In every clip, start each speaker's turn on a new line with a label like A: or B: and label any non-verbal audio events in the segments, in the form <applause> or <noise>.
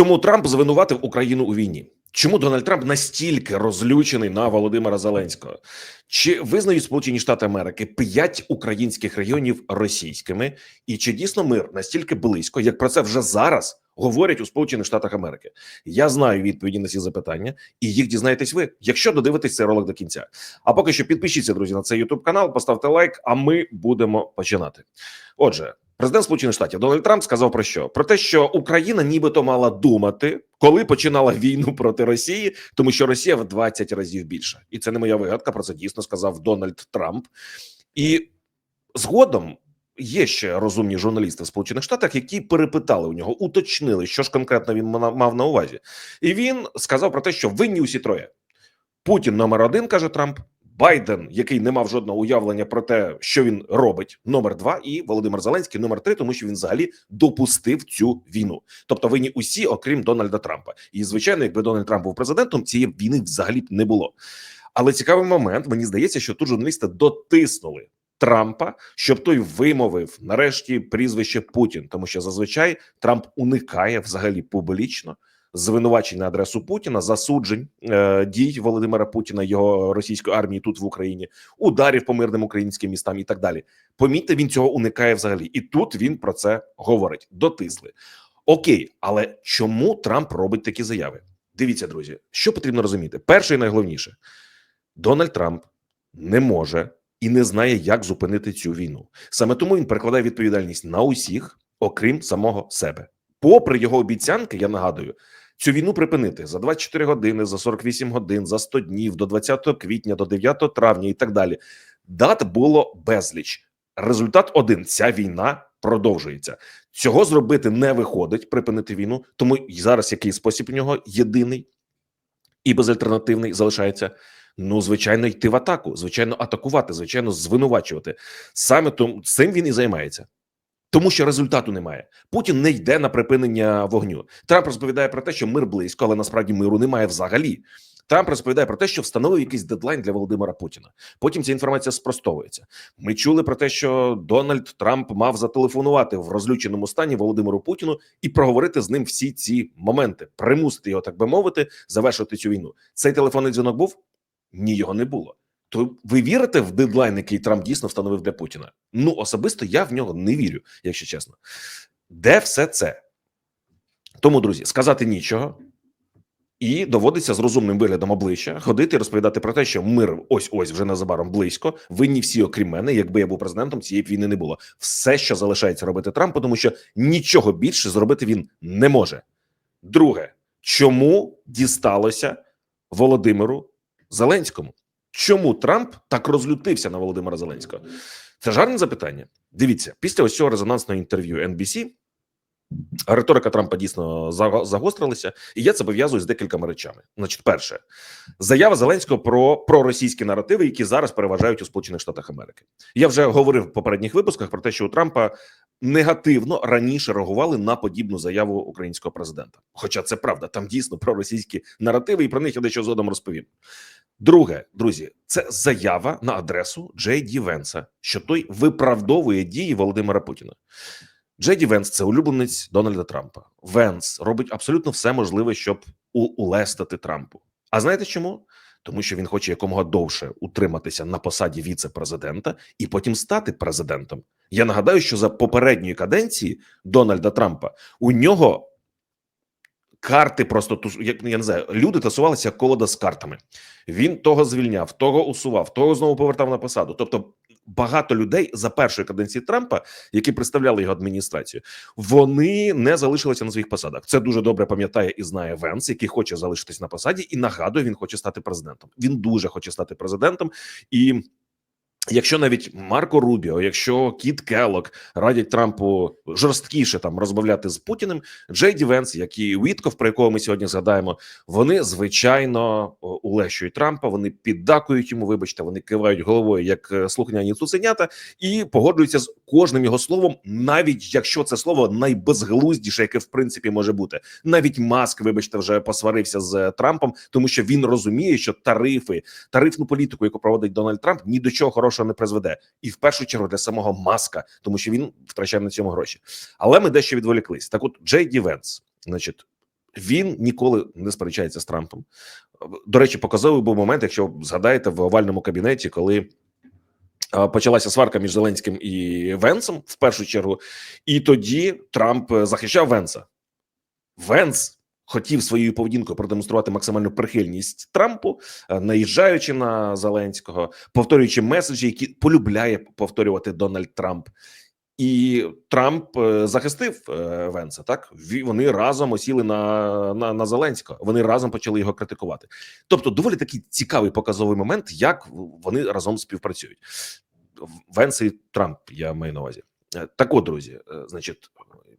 A: Чому Трамп звинуватив Україну у війні? Чому Дональд Трамп настільки розлючений на Володимира Зеленського? Чи визнають Сполучені Штати Америки п'ять українських регіонів російськими? І чи дійсно мир настільки близько, як про це вже зараз говорять у Сполучених Штатах Америки? Я знаю відповіді на ці запитання, і їх дізнаєтесь ви, якщо додивитесь цей ролик до кінця. А поки що підпишіться, друзі, на цей YouTube канал, поставте лайк, а ми будемо починати. Отже. Президент Сполучених Штатів Дональд Трамп сказав про що? Про те, що Україна нібито мала думати, коли починала війну проти Росії, тому що Росія в 20 разів більша, і це не моя вигадка. Про це дійсно сказав Дональд Трамп. І згодом є ще розумні журналісти в Сполучених Штатах, які перепитали у нього, уточнили, що ж конкретно він мав на увазі, і він сказав про те, що винні усі троє. Путін номер один каже Трамп. Байден, який не мав жодного уявлення про те, що він робить, номер два, і Володимир Зеленський, номер три, тому що він взагалі допустив цю війну. Тобто винні усі, окрім Дональда Трампа. І звичайно, якби Дональд Трамп був президентом, цієї війни взагалі б не було. Але цікавий момент, мені здається, що тут журналісти дотиснули Трампа, щоб той вимовив нарешті прізвище Путін, тому що зазвичай Трамп уникає взагалі публічно звинувачень на адресу Путіна, засуджень е, дій Володимира Путіна, його російської армії тут в Україні, ударів по мирним українським містам і так далі. Помітьте, він цього уникає взагалі, і тут він про це говорить. Дотисли. Окей, але чому Трамп робить такі заяви? Дивіться, друзі, що потрібно розуміти. Перше і найголовніше, Дональд Трамп не може і не знає, як зупинити цю війну. Саме тому він перекладає відповідальність на усіх, окрім самого себе. Попри його обіцянки, я нагадую, цю війну припинити за 24 години, за 48 годин, за 100 днів, до 20 квітня, до 9 травня і так далі. Дат було безліч. Результат один: ця війна продовжується. Цього зробити не виходить, припинити війну. Тому зараз який спосіб у нього єдиний і безальтернативний залишається. Ну, звичайно, йти в атаку, звичайно, атакувати, звичайно, звинувачувати. Саме тому цим він і займається. Тому що результату немає. Путін не йде на припинення вогню. Трамп розповідає про те, що мир близько, але насправді миру немає взагалі. Трамп розповідає про те, що встановив якийсь дедлайн для Володимира Путіна. Потім ця інформація спростовується. Ми чули про те, що Дональд Трамп мав зателефонувати в розлюченому стані Володимиру Путіну і проговорити з ним всі ці моменти, примусити його, так би мовити, завершити цю війну. Цей телефонний дзвінок був? Ні, його не було. То ви вірите в дедлайн, який Трамп дійсно встановив для Путіна? Ну особисто я в нього не вірю, якщо чесно. Де все це? Тому, друзі, сказати нічого, і доводиться з розумним виглядом обличчя ходити і розповідати про те, що мир ось ось вже незабаром близько. Винні всі, окрім мене, якби я був президентом, цієї війни не було. Все, що залишається робити Трампу, тому що нічого більше зробити він не може. Друге, чому дісталося Володимиру Зеленському? Чому Трамп так розлютився на Володимира Зеленського? Це ж гарне запитання. Дивіться, після ось цього резонансного інтерв'ю NBC риторика Трампа дійсно заго- загострилася, і я це пов'язую з декількома речами. Значить, перше, заява Зеленського про проросійські наративи, які зараз переважають у Сполучених Штатах Америки. Я вже говорив в попередніх випусках про те, що у Трампа негативно раніше реагували на подібну заяву українського президента. Хоча це правда, там дійсно проросійські наративи, і про них я дещо згодом розповім. Друге, друзі, це заява на адресу Джей Ді Венса, що той виправдовує дії Володимира Путіна. Джей Ді Венс це улюбленець Дональда Трампа. Венс робить абсолютно все можливе, щоб улестити Трампу. А знаєте чому? Тому що він хоче якомога довше утриматися на посаді віце-президента і потім стати президентом. Я нагадаю, що за попередньої каденції Дональда Трампа у нього карти просто тус... як я не знаю, люди тасувалися колода з картами. Він того звільняв, того усував, того знову повертав на посаду. Тобто, багато людей за першої каденції Трампа, які представляли його адміністрацію, вони не залишилися на своїх посадах. Це дуже добре пам'ятає і знає Венс, який хоче залишитись на посаді, і нагадує, він хоче стати президентом. Він дуже хоче стати президентом і. Якщо навіть Марко Рубіо, якщо Кіт Келлок радять Трампу жорсткіше там розмовляти з Путіним, Джей Ді Венс, як і Вітков, про якого ми сьогодні згадаємо, вони звичайно улещують Трампа. Вони піддакують йому. Вибачте, вони кивають головою як е, слухняні цуценята, і погоджуються з кожним його словом, навіть якщо це слово найбезглуздіше, яке в принципі може бути. Навіть Маск, вибачте, вже посварився з е, Трампом, тому що він розуміє, що тарифи, тарифну політику, яку проводить Дональд Трамп, ні до чого хорошого не призведе, і в першу чергу для самого Маска, тому що він втрачає на цьому гроші. Але ми дещо відволіклись. Так, от Джей Ді Венс, значить, Він ніколи не сперечається з Трампом. До речі, показовий був момент, якщо згадаєте, в овальному кабінеті, коли почалася сварка між Зеленським і Венсом в першу чергу, і тоді Трамп е, захищав Венса. Венс хотів своєю поведінкою продемонструвати максимальну прихильність Трампу, е, наїжджаючи на Зеленського, повторюючи меседжі, які полюбляє повторювати Дональд Трамп. І Трамп е, захистив е, Венса. Так вони разом осіли на, на, на Зеленського. Вони разом почали його критикувати. Тобто, доволі такий цікавий показовий момент, як вони разом співпрацюють. Венс і Трамп, я маю на увазі. Так от, друзі, значить,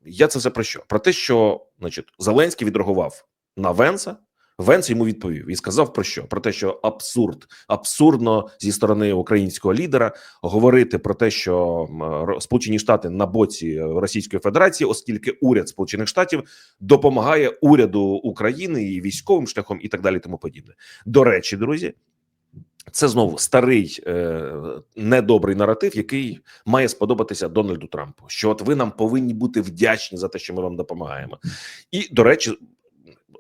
A: я це все про що? Про те, що значить, Зеленський відреагував на Венса. Венс йому відповів і сказав про що? Про те, що абсурд, абсурдно зі сторони українського лідера говорити про те, що Сполучені Штати на боці Російської Федерації, оскільки уряд Сполучених Штатів допомагає уряду України і військовим шляхом, і так далі, тому подібне. До речі, друзі, це знову старий е, недобрий наратив, який має сподобатися Дональду Трампу. Що от ви нам повинні бути вдячні за те, що ми вам допомагаємо. І до речі,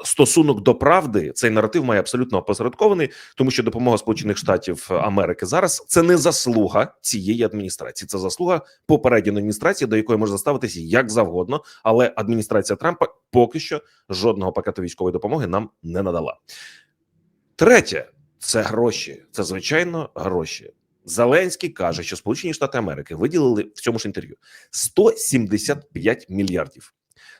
A: стосунок до правди цей наратив має абсолютно опосередкований, тому що допомога Сполучених Штатів Америки зараз це не заслуга цієї адміністрації, це заслуга попередньої адміністрації, до якої може заставитися як завгодно, але адміністрація Трампа поки що жодного пакету військової допомоги нам не надала. Третє це гроші. Це звичайно гроші. Зеленський каже, що Сполучені Штати Америки виділили в цьому ж інтерв'ю 175 мільярдів,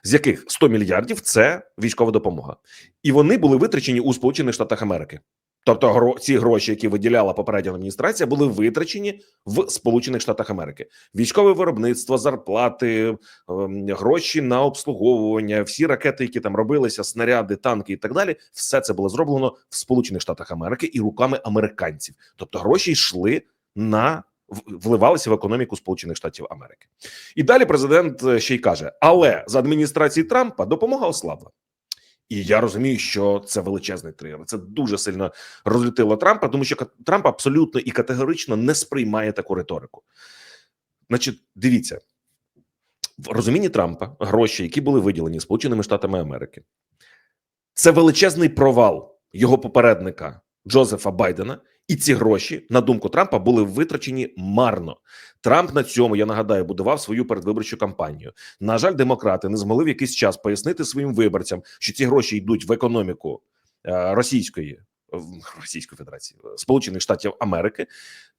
A: з яких 100 мільярдів це військова допомога, і вони були витрачені у Сполучених Штатах Америки. Тобто, ці гроші, які виділяла попередня адміністрація, були витрачені в Сполучених Штатах Америки. Військове виробництво, зарплати, ем, гроші на обслуговування, всі ракети, які там робилися, снаряди, танки і так далі, все це було зроблено в Сполучених Штатах Америки і руками американців. Тобто гроші йшли на вливалися в економіку Сполучених Штатів Америки. І далі президент е, ще й каже: але з адміністрації Трампа допомога ослабла. І я розумію, що це величезний тригер. Це дуже сильно розлютило Трампа, тому що Трамп абсолютно і категорично не сприймає таку риторику. Значить, дивіться, в розумінні Трампа гроші, які були виділені Сполученими Штатами Америки, це величезний провал його попередника Джозефа Байдена. І ці гроші, на думку Трампа, були витрачені марно. Трамп на цьому, я нагадаю, будував свою передвиборчу кампанію. На жаль, демократи не змогли в якийсь час пояснити своїм виборцям, що ці гроші йдуть в економіку е, Російської Російської Федерації е, Сполучених Штатів Америки,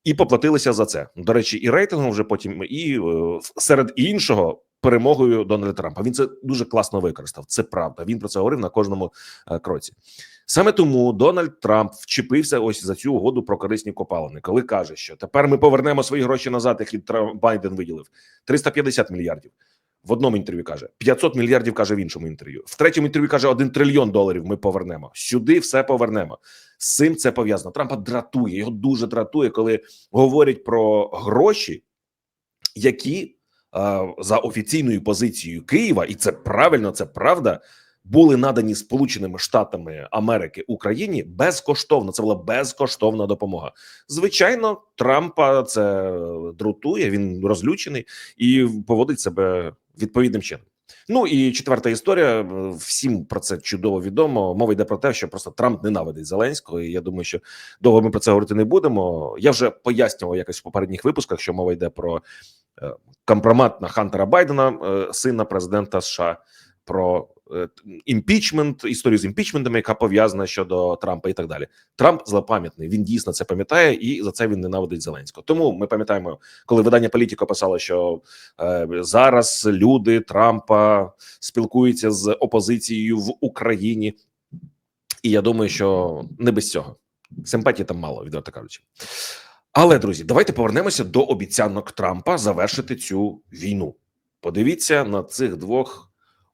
A: і поплатилися за це. До речі, і рейтингом вже потім, і е, серед іншого. Перемогою Дональда Трампа він це дуже класно використав. Це правда. Він про це говорив на кожному е, кроці. Саме тому Дональд Трамп вчепився ось за цю угоду про корисні копалини, коли каже, що тепер ми повернемо свої гроші назад, які Трамп Байден виділив 350 мільярдів. В одному інтерв'ю каже 500 мільярдів. каже в іншому інтерв'ю. В третьому інтерв'ю каже 1 трильйон доларів. Ми повернемо сюди. Все повернемо. З цим це пов'язано. Трампа дратує його дуже дратує, коли говорять про гроші, які за офіційною позицією Києва, і це правильно, це правда. Були надані Сполученими Штатами Америки Україні безкоштовно. Це була безкоштовна допомога. Звичайно, Трампа це друтує. Він розлючений і поводить себе відповідним чином. Ну і четверта історія. Всім про це чудово відомо. Мова йде про те, що просто Трамп ненавидить Зеленського. І я думаю, що довго ми про це говорити не будемо. Я вже пояснював якось в попередніх випусках, що мова йде про е, компромат на Хантера Байдена, е, сина президента США, про е, імпічмент, історію з імпічментами, яка пов'язана щодо Трампа, і так далі. Трамп злопам'ятний. Він дійсно це пам'ятає, і за це він ненавидить Зеленського. Тому ми пам'ятаємо, коли видання Політіко писало, що е, зараз люди Трампа спілкуються з опозицією в Україні, і я думаю, що не без цього симпатії там мало, відверто кажучи. Але друзі, давайте повернемося до обіцянок Трампа завершити цю війну. Подивіться на цих двох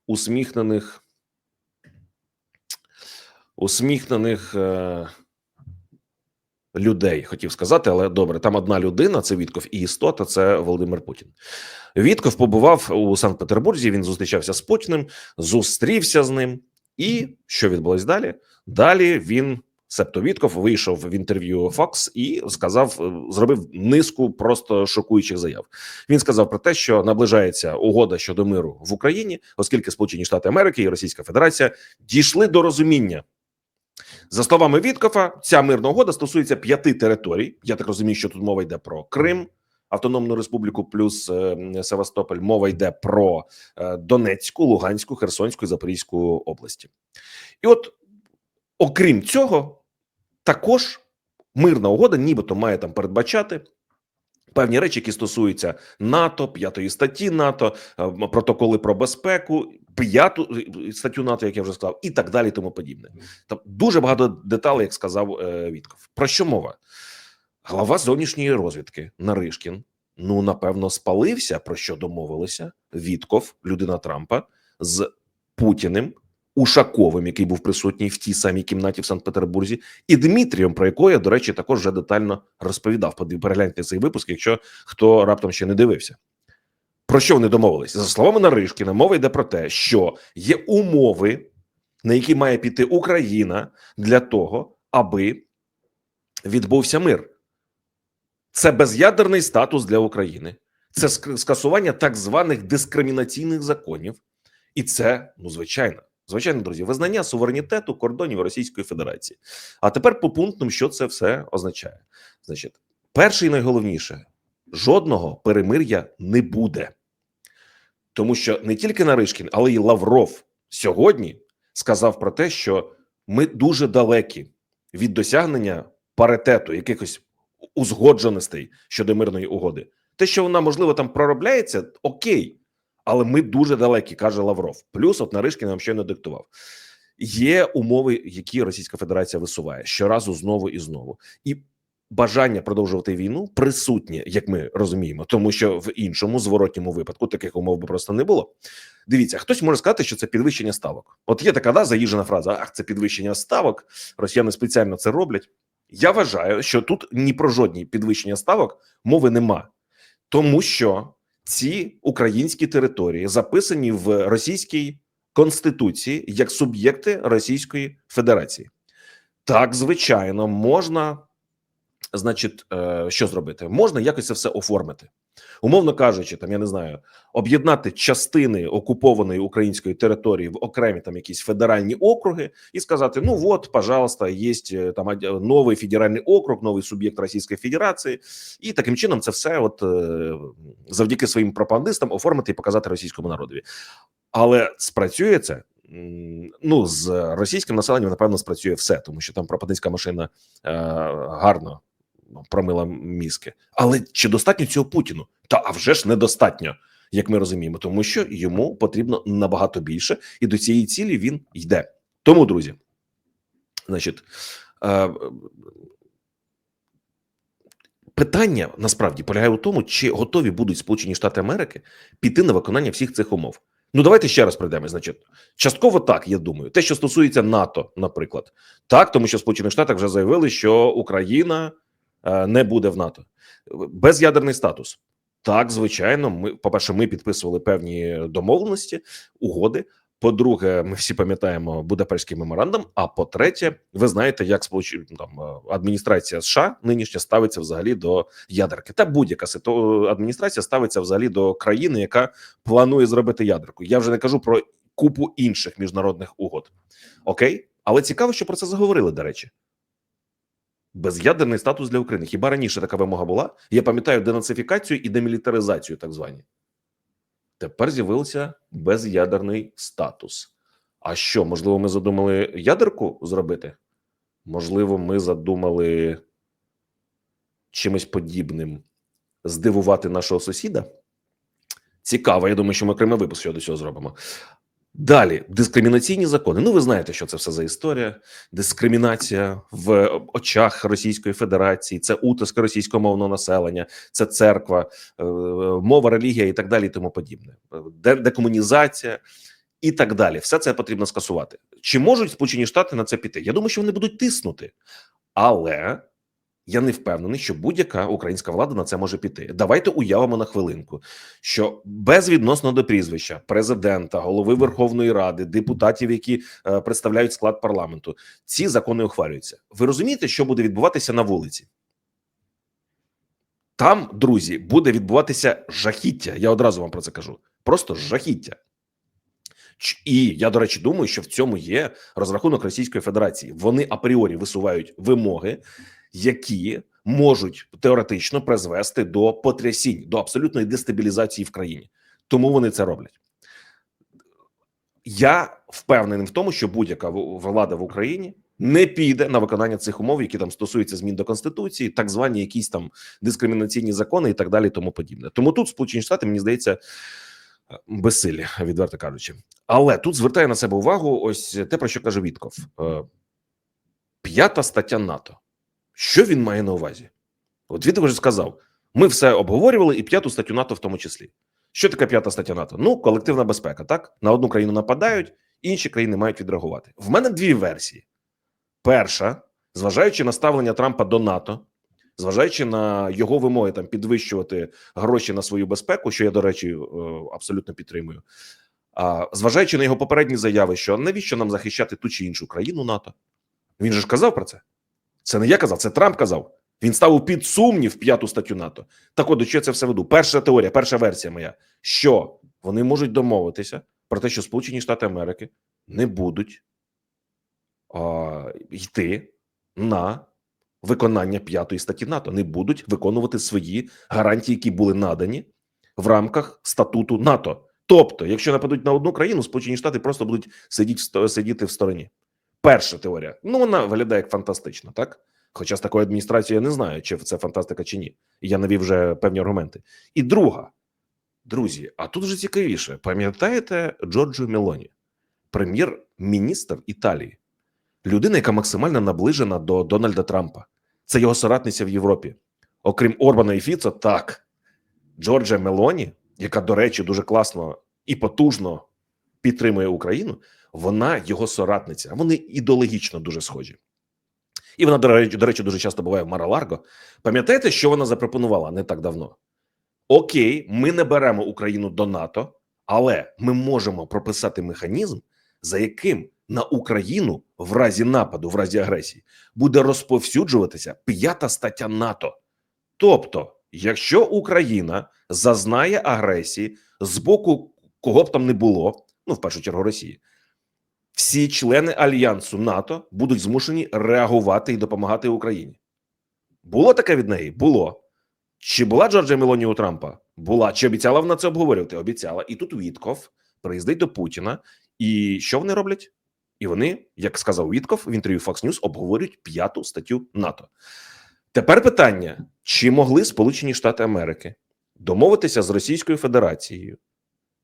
A: усміхнених усміхнених е, людей, хотів сказати, але добре, там одна людина, це Вітков, і істота, це Володимир Путін. Вітков побував у Санкт-Петербурзі. Він зустрічався з Путіним, зустрівся з ним. І що відбулось далі? Далі він Септо Вітков вийшов в інтерв'ю Fox і сказав, е, зробив низку просто шокуючих заяв. Він сказав про те, що наближається угода щодо миру в Україні, оскільки Сполучені Штати Америки і Російська Федерація дійшли до розуміння. За словами Віткофа, ця мирна угода стосується п'яти територій. Я так розумію, що тут мова йде про Крим, Автономну Республіку плюс е, Севастополь. Мова йде про е, Донецьку, Луганську, Херсонську і Запорізьку області. І от, окрім цього, також мирна угода, нібито має там передбачати. Певні речі, які стосуються НАТО, п'ятої статті НАТО, е, протоколи про безпеку, п'яту е, статтю НАТО, як я вже сказав, і так далі, тому подібне. Там дуже багато деталей, як сказав е, Вітков. Про що мова? Глава зовнішньої розвідки Наришкін, ну напевно, спалився, про що домовилися Вітков, людина Трампа, з Путіним, Ушаковим, який був присутній в тій самій кімнаті в Санкт-Петербурзі, і Дмитрієм, про якого я, до речі, також вже детально розповідав. Перегляньте цей випуск, якщо хто раптом ще не дивився. Про що вони домовилися? За словами Наришкіна, мова йде про те, що є умови, на які має піти Україна для того, аби відбувся мир. Це без'ядерний статус для України, це ск- скасування так званих дискримінаційних законів, і це, ну, звичайно, звичайно, друзі, визнання суверенітету кордонів Російської Федерації. А тепер по пунктам, що це все означає. Значить, перше і найголовніше: жодного перемир'я не буде, тому що не тільки Наришкін, але й Лавров сьогодні сказав про те, що ми дуже далекі від досягнення паритету, якихось узгодженостей щодо мирної угоди. Те, що вона можливо там проробляється, окей, але ми дуже далекі, каже Лавров. Плюс, от Наришкін нам щойно диктував. Є умови, які Російська Федерація висуває щоразу знову і знову, і бажання продовжувати війну присутнє, як ми розуміємо, тому що в іншому зворотньому випадку таких умов би просто не було. Дивіться, хтось може сказати, що це підвищення ставок. От є така да, заїжджена фраза: ах, це підвищення ставок. Росіяни спеціально це роблять. Я вважаю, що тут ні про жодні підвищення ставок мови нема, тому що ці українські території записані в російській конституції як суб'єкти Російської Федерації. Так, звичайно, можна, значить, е, що зробити? Можна якось це все оформити. Умовно кажучи, там я не знаю, об'єднати частини окупованої української території в окремі там якісь федеральні округи і сказати: ну от, пожалуйста, є е, там новий федеральний округ, новий суб'єкт Російської Федерації, і таким чином це все, от е, завдяки своїм пропагандистам, оформити і показати російському народові. Але спрацює це. Ну, з російським населенням, напевно, спрацює все, тому що там пропагандистська машина е, гарно промила мізки. Але чи достатньо цього Путіну? Та а вже ж недостатньо, як ми розуміємо, тому що йому потрібно набагато більше, і до цієї цілі він йде. Тому, друзі, значить, е, питання насправді полягає у тому, чи готові будуть Сполучені Штати Америки піти на виконання всіх цих умов. Ну, давайте ще раз прийдемо. Значить, частково так, я думаю. Те, що стосується НАТО, наприклад, так, тому що в Сполучених Штатах вже заявили, що Україна не буде в НАТО. Без'ядерний статус. Так, звичайно, ми, по-перше, ми підписували певні домовленості, угоди. По-друге, ми всі пам'ятаємо Будапештський меморандум. А по-третє, ви знаєте, як сполучені там е, адміністрація США нинішня ставиться взагалі до ядерки. Та будь-яка ситу- адміністрація ставиться взагалі до країни, яка планує зробити ядерку. Я вже не кажу про купу інших міжнародних угод. Окей, але цікаво, що про це заговорили. До речі, без'ядерний статус для України. Хіба раніше така вимога була? Я пам'ятаю денацифікацію і демілітаризацію, так звані. Тепер з'явився без'ядерний статус. А що, можливо, ми задумали ядерку зробити? Можливо, ми задумали чимось подібним здивувати нашого сусіда? Цікаво, я думаю, що ми окремий випуск щодо цього зробимо. Далі дискримінаційні закони. Ну, ви знаєте, що це все за історія. Дискримінація в очах Російської Федерації, це утиск російськомовного населення, це церква, е, мова, релігія і так далі, і тому подібне. Де- Декомунізація і так далі. Все це потрібно скасувати. Чи можуть Сполучені Штати на це піти? Я думаю, що вони будуть тиснути, але Я не впевнений, що будь-яка українська влада на це може піти. Давайте уявимо на хвилинку, що безвідносно до прізвища президента, голови Верховної Ради, депутатів, які е, представляють склад парламенту, ці закони ухвалюються. Ви розумієте, що буде відбуватися на вулиці? Там, друзі, буде відбуватися жахіття. Я одразу вам про це кажу. Просто жахіття. І я, до речі, думаю, що в цьому є розрахунок Російської Федерації. Вони апріорі висувають вимоги, які можуть теоретично призвести до потрясінь, до абсолютної дестабілізації в країні. Тому вони це роблять. Я впевнений в тому, що будь-яка влада в Україні не піде на виконання цих умов, які там стосуються змін до конституції, так звані якісь там дискримінаційні закони і так далі, тому подібне. Тому тут Сполучені Штати, мені здається, безсилі, відверто кажучи. Але тут звертає на себе увагу ось те, про що каже Вітков. Е, П'ята стаття НАТО. Що він має на увазі? От Вітков вже сказав: ми все обговорювали, і п'яту статтю НАТО в тому числі. Що таке п'ята стаття НАТО? Ну, колективна безпека. Так на одну країну нападають, інші країни мають відреагувати. В мене дві версії. Перша, зважаючи на ставлення Трампа до НАТО, зважаючи на його вимоги там підвищувати гроші на свою безпеку, що я, до речі, е, абсолютно підтримую. А зважаючи на його попередні заяви, що навіщо нам захищати ту чи іншу країну НАТО? Він же ж казав про це. Це не я казав, це Трамп казав. Він ставив під сумнів п'яту статтю НАТО. Так от, до чого я це все веду? Перша теорія, перша версія моя, що вони можуть домовитися про те, що Сполучені Штати Америки не будуть а, йти на виконання п'ятої статті НАТО, не будуть виконувати свої гарантії, які були надані в рамках статуту НАТО. Тобто, якщо нападуть на одну країну, Сполучені Штати просто будуть сидіти, сидіти в стороні. Перша теорія. Ну, вона виглядає як фантастично, так? Хоча з такою адміністрацією я не знаю, чи це фантастика чи ні. Я навів вже певні аргументи. І друга, друзі, а тут вже цікавіше. Пам'ятаєте Джорджо Мелоні, прем'єр-міністр Італії, людина, яка максимально наближена до Дональда Трампа. Це його соратниця в Європі. Окрім Орбана і Фіцо, так. Джорджа Мелоні, яка, до речі, дуже класно і потужно підтримує Україну, вона його соратниця. Вони ідеологічно дуже схожі. І вона, до речі, до речі, дуже часто буває в Мараларго. Пам'ятаєте, що вона запропонувала не так давно? Окей, ми не беремо Україну до НАТО, але ми можемо прописати механізм, за яким на Україну в разі нападу, в разі агресії, буде розповсюджуватися п'ята стаття НАТО. Тобто, якщо Україна зазнає агресії з боку кого б там не було, ну в першу чергу Росії, всі члени альянсу НАТО будуть змушені реагувати і допомагати Україні. Було таке від неї? Було. Чи була Джорджа Мелоні у Трампа? Була. Чи обіцяла вона це обговорювати? Обіцяла. І тут Вітков приїздить до Путіна. І що вони роблять? І вони, як сказав Вітков в інтерв'ю Fox News, обговорюють п'яту статтю НАТО. Тепер питання: чи могли Сполучені Штати Америки домовитися з Російською Федерацією,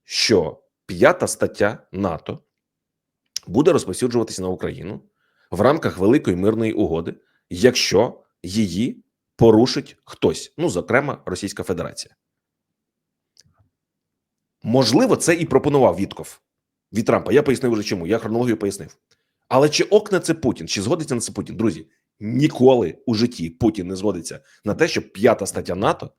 A: що п'ята стаття НАТО буде розповсюджуватися на Україну в рамках великої мирної угоди, якщо її порушить хтось, ну зокрема Російська Федерація. Можливо, це і пропонував Вітков від Трампа. Я пояснив вже чому. Я хронологію пояснив. Але чи окне це Путін? Чи згодиться на це Путін? Друзі, ніколи у житті Путін не згодиться на те, щоб п'ята стаття НАТО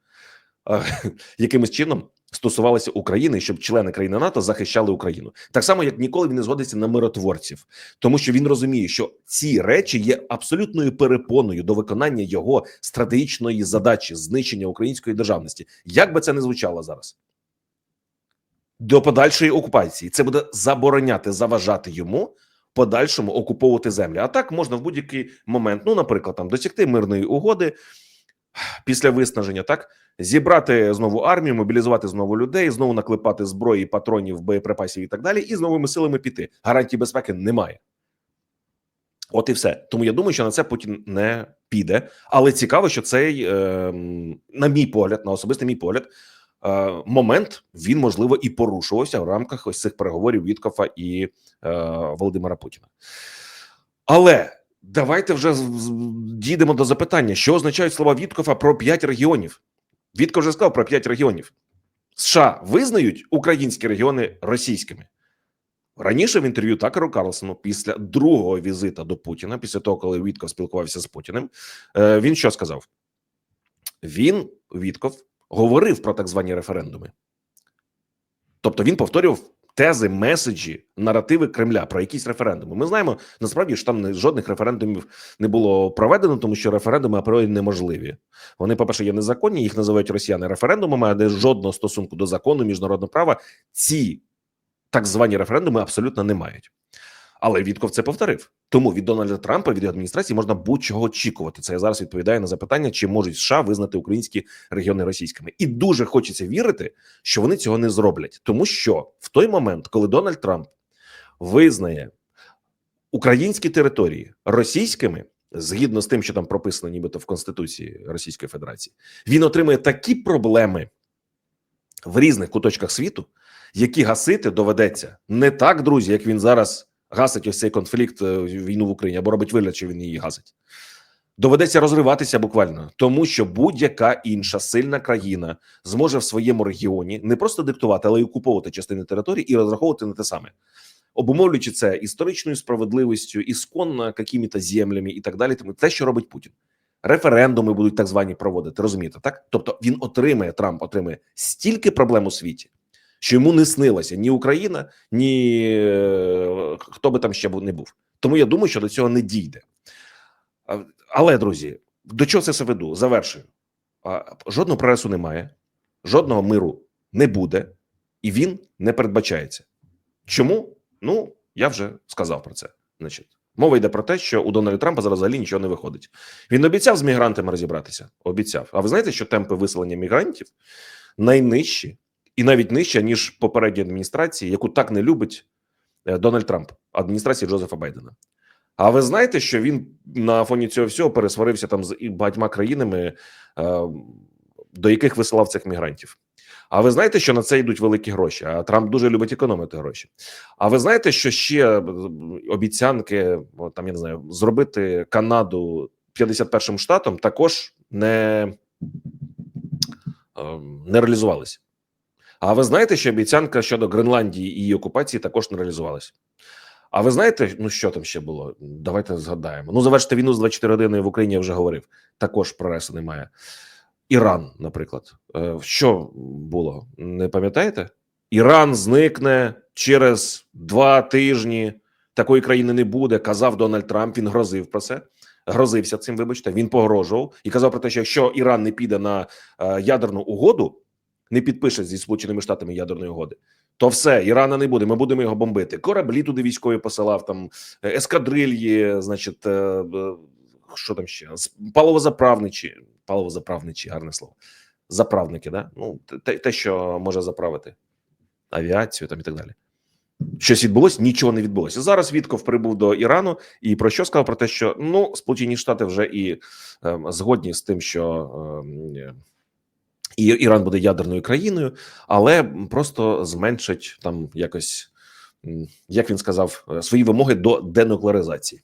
A: е, <laughs> якимось чином стосувалася України, щоб члени країни НАТО захищали Україну. Так само, як ніколи він не згодиться на миротворців, тому що він розуміє, що ці речі є абсолютною перепоною до виконання його стратегічної задачі знищення української державності. Як би це не звучало зараз? До подальшої окупації це буде забороняти, заважати йому подальшому окуповувати землю. А так можна в будь-який момент, ну, наприклад, там досягти мирної угоди після виснаження, так зібрати знову армію, мобілізувати знову людей, знову наклепати зброї, патронів, боєприпасів і так далі, і з новими силами піти. Гарантії безпеки немає. От і все. Тому я думаю, що на це Путін не піде. Але цікаво, що цей, е, на мій погляд, на особистий мій погляд, момент він можливо і порушувався в рамках ось цих переговорів Віткофа і е, Володимира Путіна. Але давайте вже дійдемо до запитання, що означають слова Віткофа про п'ять регіонів. Вітков вже сказав про п'ять регіонів. США визнають українські регіони російськими. Раніше в інтерв'ю Такеру Карлсону після другого візита до Путіна, після того, коли Вітков спілкувався з Путіним, е, він що сказав? Він, Вітков, говорив про так звані референдуми. Тобто він повторював тези, меседжі, наративи Кремля про якісь референдуми. Ми знаємо насправді, що там жодних референдумів не було проведено, тому що референдуми апріорі неможливі. Вони, по-перше, є незаконні, їх називають росіяни референдумами, а де жодного стосунку до закону, міжнародного права ці так звані референдуми абсолютно не мають. Але Вітков це повторив. Тому від Дональда Трампа від адміністрації можна будь-чого очікувати. Це я зараз відповідаю на запитання, чи можуть США визнати українські регіони російськими, і дуже хочеться вірити, що вони цього не зроблять, тому що в той момент, коли Дональд Трамп визнає українські території російськими. Згідно з тим, що там прописано, нібито в Конституції Російської Федерації, він отримує такі проблеми в різних куточках світу, які гасити доведеться не так, друзі, як він зараз гасить ось цей конфлікт, е, війну в Україні, або робить вигляд, що він її гасить. Доведеться розриватися буквально, тому що будь-яка інша сильна країна зможе в своєму регіоні не просто диктувати, але й окуповувати частини території і розраховувати на те саме, обумовлюючи це історичною справедливістю, ісконно якими-то землями і так далі. Тому те, що робить Путін. Референдуми будуть так звані проводити, розумієте, так? Тобто він отримає Трамп отримає стільки проблем у світі, що йому не снилося ні Україна, ні е, хто би там ще не був. Тому я думаю, що до цього не дійде. Але, друзі, до чого це все веду? Завершую. Жодного прогресу немає, жодного миру не буде, і він не передбачається. Чому? Ну, я вже сказав про це. Значить, мова йде про те, що у Дональда Трампа зараз взагалі нічого не виходить. Він обіцяв з мігрантами розібратися. Обіцяв. А ви знаєте, що темпи виселення мігрантів найнижчі і навіть нижче, ніж попередньої адміністрації, яку так не любить е, Дональд Трамп, адміністрації Джозефа Байдена. А ви знаєте, що він на фоні цього всього пересварився там з багатьма країнами, е, до яких висилав цих мігрантів? А ви знаєте, що на це йдуть великі гроші? А Трамп дуже любить економити гроші. А ви знаєте, що ще е, обіцянки, там я не знаю, зробити Канаду 51-м штатом також не, е, не реалізувалися. А ви знаєте, що обіцянка щодо Гренландії і її окупації також не реалізувалася? А ви знаєте, ну що там ще було? Давайте згадаємо. Ну, завершити війну з 24 години в Україні я вже говорив. Також прогресу немає. Іран, наприклад, Е, що було? Не пам'ятаєте? Іран зникне через два тижні. Такої країни не буде. Казав Дональд Трамп. Він грозив про це. Грозився цим. Вибачте, він погрожував і казав про те, що якщо Іран не піде на е, ядерну угоду, не підпише зі Сполученими Штатами ядерної угоди, то все, Ірана не буде. Ми будемо його бомбити. Кораблі туди військові посилав, там е, ескадрильї, значить, е, е, що там ще? Паливозаправничі, паливозаправничі, гарне слово. Заправники, да? Ну, те, те, що може заправити авіацію там і так далі. Щось відбулося, нічого не відбулося. Зараз Вітков прибув до Ірану і про що сказав? Про те, що ну Сполучені Штати вже і е, згодні з тим, що е, і Іран буде ядерною країною, але просто зменшить там якось, як він сказав, е, свої вимоги до денуклеаризації.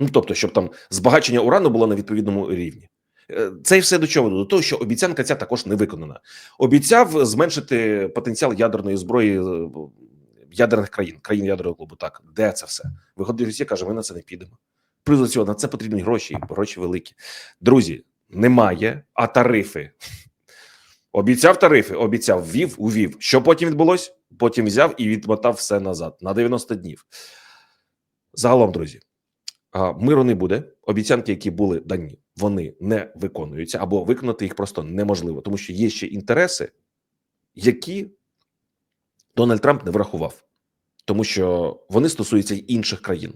A: Ну тобто, щоб там збагачення урану було на відповідному рівні. Е, Це і все до чого? До того, що обіцянка ця також не виконана. Обіцяв зменшити потенціал ядерної зброї е, ядерних країн, країн ядерного клубу. Так, де це все? Виходить, Росія каже, ми на це не підемо. Плюс до цього на це потрібні гроші, гроші великі. Друзі, немає, а тарифи. Обіцяв тарифи, обіцяв, ввів, увів. Що потім відбулось? Потім взяв і відмотав все назад на 90 днів. Загалом, друзі, миру не буде. Обіцянки, які були дані, вони не виконуються або виконати їх просто неможливо, тому що є ще інтереси, які Дональд Трамп не врахував, тому що вони стосуються інших країн,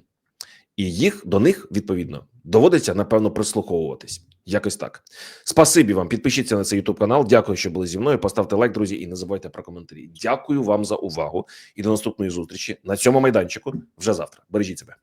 A: і їх до них відповідно доводиться напевно прислуховуватись. Якось так. Спасибі вам. Підпишіться на цей YouTube канал. Дякую, що були зі мною. Поставте лайк, друзі, і не забувайте про коментарі. Дякую вам за увагу і до наступної зустрічі на цьому майданчику вже завтра. Бережіть себе.